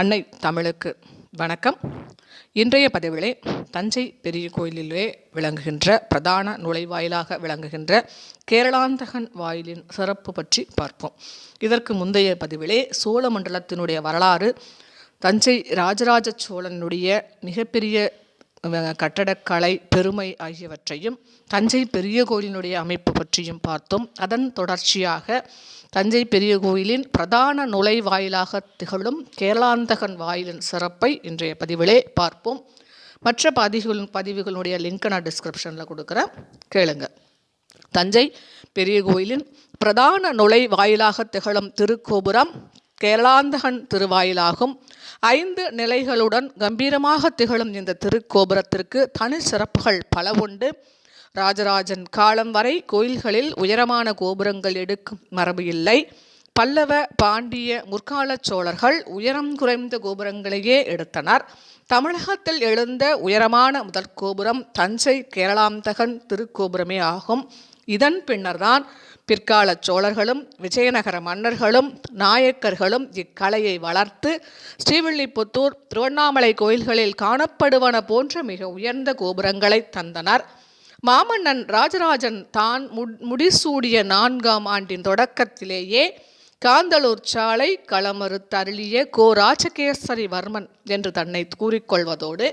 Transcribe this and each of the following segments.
அன்னை தமிழுக்கு வணக்கம். இன்றைய பதிவிலே தஞ்சை பெரிய கோயிலிலே விளங்குகின்ற பிரதான நுழைவாயிலாக விளங்குகின்ற கேரளாந்தகன் வாயிலின் சிறப்பு பற்றி பார்ப்போம். இதற்கு முந்தைய பதிவிலே சோழ மண்டலத்தினுடைய வரலாறு தஞ்சை ராஜராஜ சோழனுடைய மிகப்பெரிய கட்டடக்கலை பெருமை ஆகியவற்றையும் தஞ்சை பெரிய கோயிலினுடைய அமைப்பு பற்றியும் பார்த்தோம். அதன் தொடர்ச்சியாக தஞ்சை பெரிய கோயிலின் பிரதான நுழைவாயிலாக திகழும் கேரளாந்தகன் வாயிலின் சிறப்பை இன்றைய பதிவிலே பார்ப்போம். மற்ற பதிவுகளின் பதிவுகளுடைய லிங்க் நான் டிஸ்கிரிப்ஷனில் கொடுக்குறேன். கேளுங்க. தஞ்சை பெரிய கோயிலின் பிரதான நுழைவாயிலாக திகழும் திருக்கோபுரம் கேரளாந்தகன் திருவாயிலாகும். ஐந்து நிலைகளுடன் கம்பீரமாக திகழும் இந்த திருக்கோபுரத்திற்கு தனி சிறப்புகள் பல உண்டு. ராஜராஜன் காலம் வரை கோயில்களில் உயரமான கோபுரங்கள் எடுக்கும் மரபு இல்லை. பல்லவ பாண்டிய முற்கால சோழர்கள் உயரம் குறைந்த கோபுரங்களையே எடுத்தனர். தமிழகத்தில் எழுந்த உயரமான முதற் கோபுரம் தஞ்சை கேரளாந்தகன் திருக்கோபுரமே ஆகும். இதன் பின்னர்தான் பிற்கால சோழர்களும் விஜயநகர மன்னர்களும் நாயக்கர்களும் இக்கலையை வளர்த்து ஸ்ரீவில்லிபுத்தூர் திருவண்ணாமலை கோயில்களில் காணப்படுவன போன்ற மிக உயர்ந்த கோபுரங்களை தந்தனர். மாமன்னன் ராஜராஜன் தான் முட்- முடிசூடிய நான்காம் ஆண்டின் தொடக்கத்திலேயே காந்தலூர் சாலை களமறு தருளிய கோ ராஜகேசரி வர்மன் என்று தன்னை கூறிக்கொள்வதோடு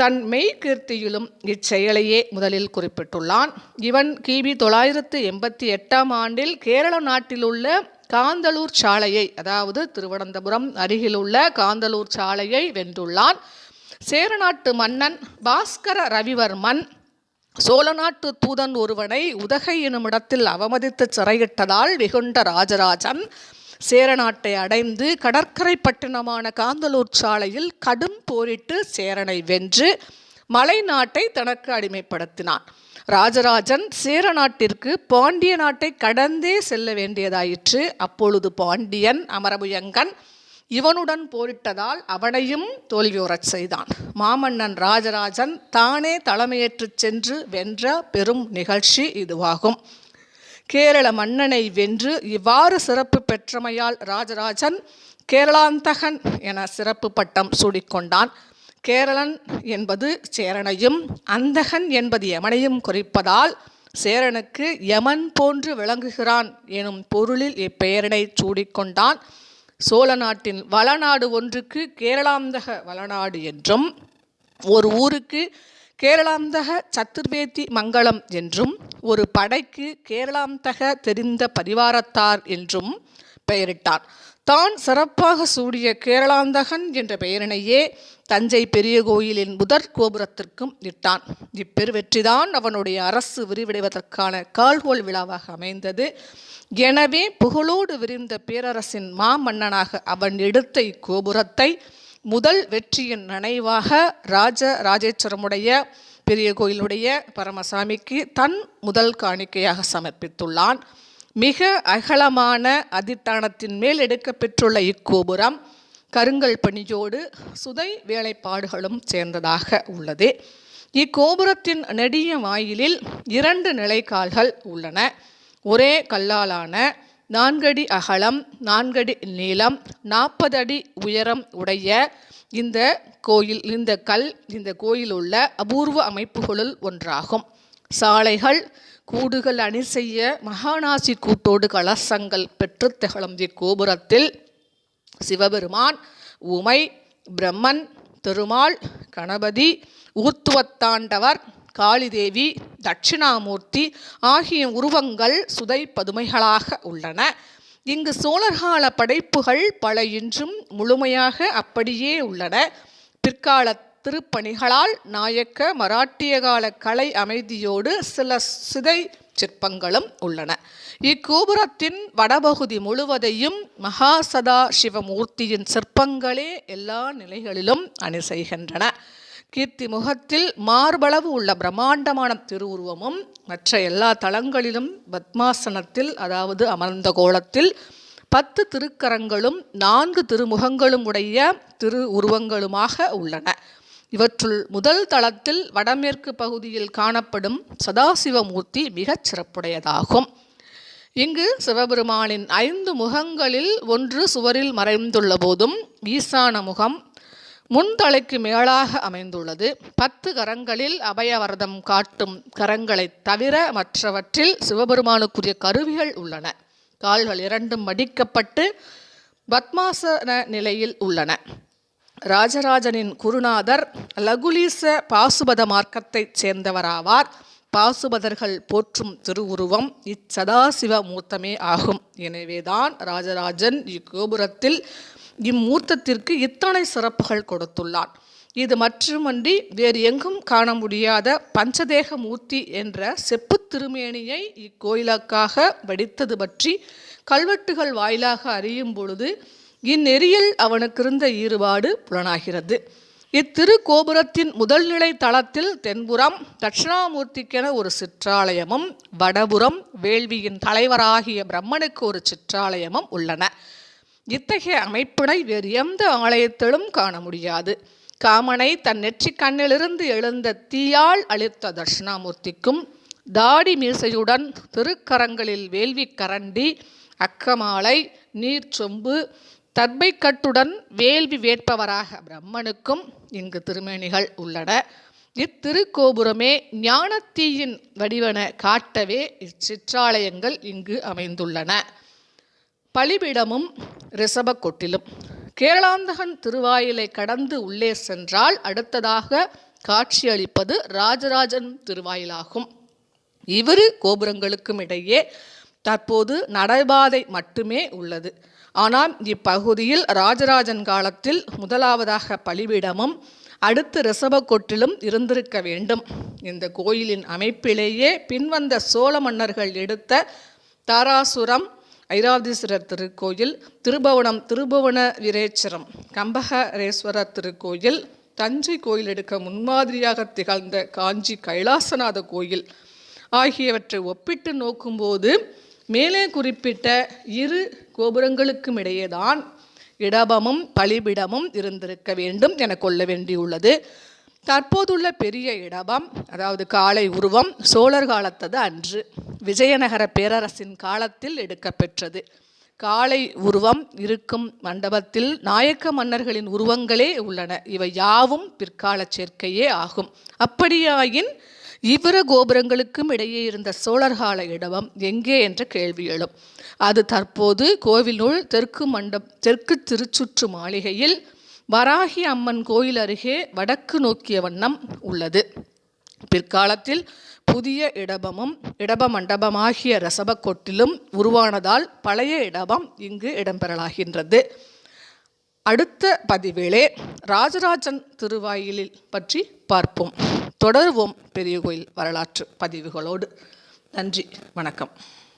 தன் மெய்கீர்த்தியிலும் இச்செயலையே முதலில் குறிப்பிட்டுள்ளான். இவன் கிபி தொள்ளாயிரத்து எண்பத்தி எட்டாம் ஆண்டில் கேரள நாட்டிலுள்ள காந்தலூர் சாலையை அதாவது திருவனந்தபுரம் அருகிலுள்ள காந்தலூர் சாலையை வென்றுள்ளான். சேரநாட்டு மன்னன் பாஸ்கர ரவிவர்மன் சோழ நாட்டு தூதன் ஒருவனை உதகை எனுமிடத்தில் அவமதித்து சிறையிட்டதால் வெகுண்ட ராஜராஜன் சேரநாட்டை அடைந்து கடற்கரை பட்டணமான காந்தலூர் சாலையில் கடும் போரிட்டு சேரனை வென்று மலை நாட்டை தனக்கு அடிமைப்படுத்தினான். ராஜராஜன் சேர நாட்டிற்கு பாண்டிய நாட்டை கடந்தே செல்ல வேண்டியதாயிற்று. அப்பொழுது பாண்டியன் அமரபுயங்கன் இவனுடன் போரிட்டதால் அவனையும் தோல்வியுறச் செய்தான். மாமன்னன் ராஜராஜன் தானே தலைமையேற்றுச் சென்று வென்ற பெரும் நிகழ்ச்சி இதுவாகும். கேரள மன்னனை வென்று இவ்வாறு சிறப்பு பெற்றமையால் ராஜராஜன் கேரளாந்தகன் என சிறப்பு பட்டம் சூடிக்கொண்டான். கேரளன் என்பது சேரனையும் அந்தகன் என்பது யமனையும் குறிப்பதால் சேரனுக்கு யமன் போன்று விளங்குகிறான் எனும் பொருளில் இப்பெயரினை சூடிக்கொண்டான். சோழ நாட்டின் வளநாடு ஒன்றுக்கு கேரளாந்தக வளநாடு என்றும் ஒரு ஊருக்கு கேரளாந்தக சத்துர்வேதி மங்களம் என்றும் ஒரு படைக்கு கேரளாந்தக தெரிந்த பரிவாரத்தார் என்றும் பெயரிட்டார். தான் சிறப்பாக சூடிய கேரளாந்தகன் என்ற பெயரினையே தஞ்சை பெரிய கோயிலின் முதற் கோபுரத்திற்கும் இட்டான். இப்பெருவெற்றிதான் அவனுடைய அரசு விரிவடைவதற்கான கால்கோல் விழாவாக அமைந்தது. எனவே புகழோடு விரிந்த பேரரசின் மாமன்னனாக அவன் எடுத்த இக்கோபுரத்தை முதல் வெற்றியின் நினைவாக ராஜ ராஜேஸ்வரமுடைய பெரிய கோயிலுடைய பரமசாமிக்கு தன் முதல் காணிக்கையாக சமர்ப்பித்துள்ளான். மிக அகலமான அதித்தானத்தின் மேல் எடுக்கப்பெற்றுள்ள இக்கோபுரம் கருங்கல் பணியோடு சுதை வேலைப்பாடுகளும் சேர்ந்ததாக உள்ளது. இக்கோபுரத்தின் நெடிய வாயிலில் இரண்டு நிலைக்கால்கள் உள்ளன. ஒரே கல்லாலான நான்கடி அகலம் நான்கடி நீளம் நாற்பது அடி உயரம் உடைய இந்த கோயில் இந்த கல் இந்த கோயில் உள்ள அபூர்வ அமைப்புகளுள் ஒன்றாகும். சாலைகள் கூடுகள் அணி செய்ய மகாநாசி கூட்டோடு கலசங்கள் பெற்று திகழும் இக்கோபுரத்தில் சிவபெருமான் உமை பிரம்மன் திருமால் கணபதி ஊர்த்துவத்தாண்டவர் காளிதேவி தட்சிணாமூர்த்தி ஆகிய உருவங்கள் சுதை பதுமைகளாக உள்ளன. இங்கு சோழர்கால படைப்புகள் பல இன்றும் முழுமையாக அப்படியே உள்ளன. பிற்கால திருப்பணிகளால் நாயக்க மராட்டிய கால கலை அமைதியோடு சில சிதை சிற்பங்களும் உள்ளன. இக்கோபுரத்தின் வடபகுதி முழுவதையும் மகாசதா சிவமூர்த்தியின் சிற்பங்களே எல்லா நிலைகளிலும் அணி செய்கின்றன கீர்த்தி முகத்தில் மார்பளவு உள்ள பிரம்மாண்டமான திருவுருவமும் மற்ற எல்லா தளங்களிலும் பத்மாசனத்தில் அதாவது அமர்ந்த கோலத்தில் பத்து திருக்கரங்களும் நான்கு திருமுகங்களும் உடைய திரு உருவங்களுமாக உள்ளன. இவற்றுள் முதல் தளத்தில் வடமேற்கு பகுதியில் காணப்படும் சதாசிவமூர்த்தி மிகச் சிறப்புடையதாகும். இங்கு சிவபெருமானின் ஐந்து முகங்களில் ஒன்று சுவரில் மறைந்துள்ள போதும் ஈசான முகம் முன்தலைக்கு மேலாக அமைந்துள்ளது. பத்து கரங்களில் அபயவரதம் காட்டும் கரங்களைத் தவிர மற்றவற்றில் சிவபெருமானுக்குரிய கருவிகள் உள்ளன. கால்கள் இரண்டும் மடிக்கப்பட்டு பத்மாசன நிலையில் உள்ளன. ராஜராஜனின் குருநாதர் லகுலீச பாசுபத மார்க்கத்தைச் சேர்ந்தவராவார். பாசுபதர்கள் போற்றும் திருவுருவம் இச்சதாசிவ மூர்த்தமே ஆகும். எனவேதான் ராஜராஜன் இக்கோபுரத்தில் இம்மூர்த்தத்திற்கு இத்தனை சிறப்புகள் கொடுத்துள்ளான். இது மட்டுமன்றி வேறு எங்கும் காண முடியாத பஞ்சதேக மூர்த்தி என்ற செப்பு திருமேனியை இக்கோயிலுக்காக வடித்தது பற்றி கல்வெட்டுகள் வாயிலாக அறியும் பொழுது இந்நெறியில் அவனுக்கிருந்த ஈடுபாடு புலனாகிறது. இத்திருக்கோபுரத்தின் முதல்நிலை தளத்தில் தென்புறம் தட்சிணாமூர்த்திக்கென ஒரு சிற்றாலயமும் வடபுறம் வேள்வியின் தலைவராகிய பிரம்மனுக்கு ஒரு சிற்றாலயமும் உள்ளன. இத்தகைய அமைப்பினை வேறு எந்த ஆலயத்திலும் காண முடியாது. காமனை தன் நெற்றி கண்ணிலிருந்து எழுந்த தீயால் அளித்த தட்சிணாமூர்த்திக்கும் தாடி மீசையுடன் திருக்கரங்களில் வேள்வி கரண்டி அக்கமாலை நீர் சொம்பு தர்பைக்கட்டுடன் வேள்வி வேட்பவராக பிரம்மனுக்கும் இங்கு திருமேனிகள் உள்ளன. இத்திருக்கோபுரமே ஞானத்தீயின் வடிவன காட்டவே இச்சிற்றாலயங்கள் இங்கு அமைந்துள்ளன. பலிபிடமும் ரிஷபக்கொட்டிலும். கேளாந்தகன் திருவாயிலை கடந்து உள்ளே சென்றால் அடுத்ததாக காட்சியளிப்பது ராஜராஜன் திருவாயிலாகும். இவ்விரு கோபுரங்களுக்கும் இடையே தற்போது நடைபாதை மட்டுமே உள்ளது. ஆனால் இப்பகுதியில் ராஜராஜன் காலத்தில் முதலாவதாக பலிபீடமும் அடுத்து ரிஷபக்கொட்டிலும் இருந்திருக்க வேண்டும். இந்த கோயிலின் அமைப்பிலேயே பின்வந்த சோழ மன்னர்கள் எடுத்த தாராசுரம் ஐராவதீஸ்வரர் திருக்கோயில் திருபவனம் திருபுவன வீரேச்சரம் கம்பகரேஸ்வரர் திருக்கோயில் தஞ்சை கோயில் எடுக்க முன்மாதிரியாக திகழ்ந்த காஞ்சி கைலாசநாத கோயில் ஆகியவற்றை ஒப்பிட்டு நோக்கும்போது மேலே குறிப்பிட்ட இரு கோபுரங்களுக்கும் இடையேதான் இடபமும் பலிபிடமும் இருந்திருக்க வேண்டும் என கொள்ள வேண்டியுள்ளது. தற்போதுள்ள பெரிய இடபம் அதாவது காலை உருவம் சோழர் காலத்தது அன்று. விஜயநகர பேரரசின் காலத்தில் எடுக்கப்பெற்றது. காலை உருவம் இருக்கும் மண்டபத்தில் நாயக்க மன்னர்களின் உருவங்களே உள்ளன. இவை யாவும் பிற்கால சேர்க்கையே ஆகும். அப்படியாயின் இவ்விரு கோபுரங்களுக்கும் இடையே இருந்த சோழர்கால இடவம் எங்கே என்ற கேள்வி எழும். அது தற்போது கோவிலுள் தெற்கு மண்டப் தெற்கு திருச்சுற்று மாளிகையில் வராகி அம்மன் கோயில் அருகே வடக்கு நோக்கிய வண்ணம் உள்ளது. பிற்காலத்தில் புதிய இடபமும் இடப மண்டபமாகிய ரசபக்கொட்டிலும் உருவானதால் பழைய இடபம் இங்கு இடம்பெறலாகின்றது. அடுத்த பதிவேளே ராஜராஜன் திருவாயிலில் பற்றி பார்ப்போம். தொடருவோம் பெரிய கோயில் வரலாற்று பதிவுகளோடு. நன்றி வணக்கம்.